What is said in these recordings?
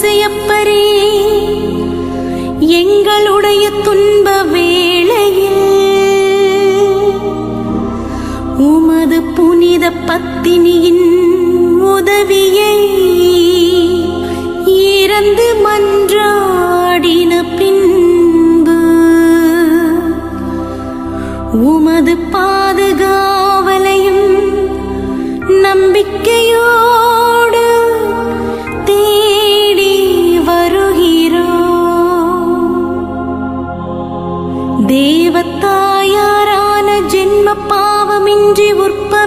பெற்ற எங்களுடைய துன்ப வேளையில் உமது புனித பத்தினியின் உதவியை இறந்து மன்றாடின பின்பு உமது பாதுகாவலையும் நம்பிக்கையோடு தே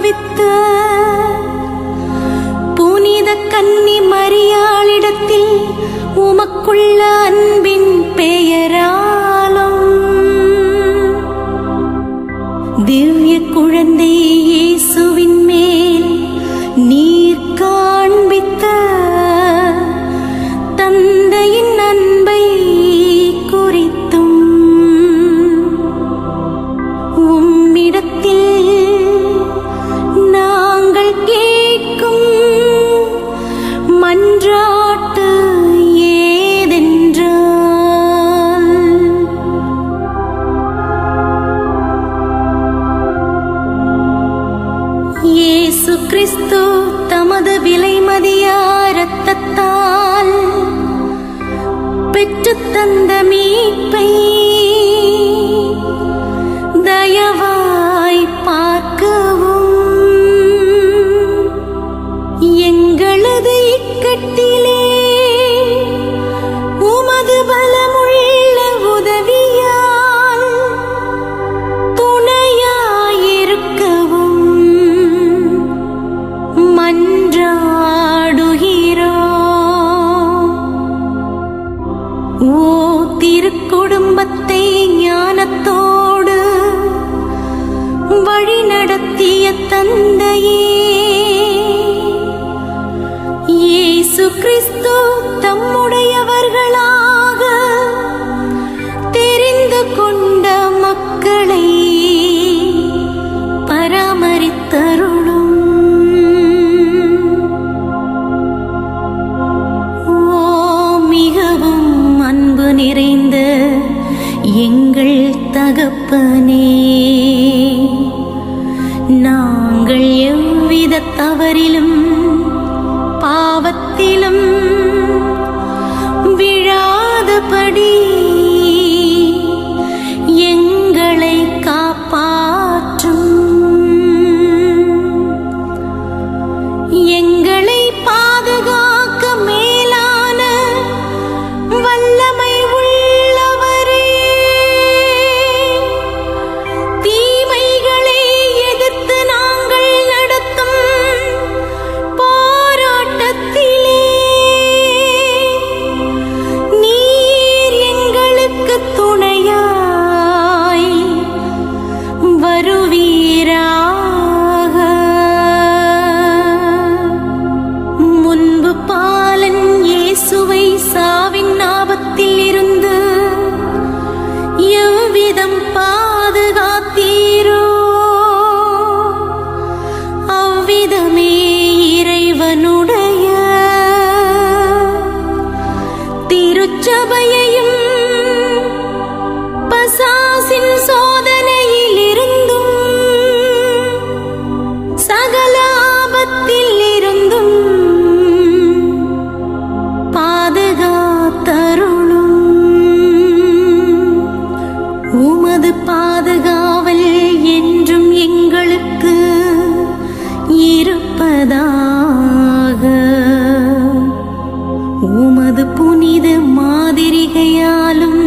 உற்பவித்த புனித கன்னி மரியாளிடத்தில் உமக்குள்ள அன்பின் பெயராலும் திவ்ய குழந்தை இயேசு தமது விலைமதியா ரத்தத்தால் பெற்று தந்த மீட்பை தயவாய் பார்க்கவும். எங்களது இக்கட்டிலே ஓ திருக்குடும்பத்தை ஞானத்தோடு வழி நடத்திய தந்தையே. இயேசு கிறிஸ்து தம்முடையவர்களாக தெரிந்து கொண்ட மக்களை பராமரித்தரும் தகப்பனே நாங்கள் எவ்வித தவறிலும் 这半夜。உமது புனித மாதிரிகையாலும்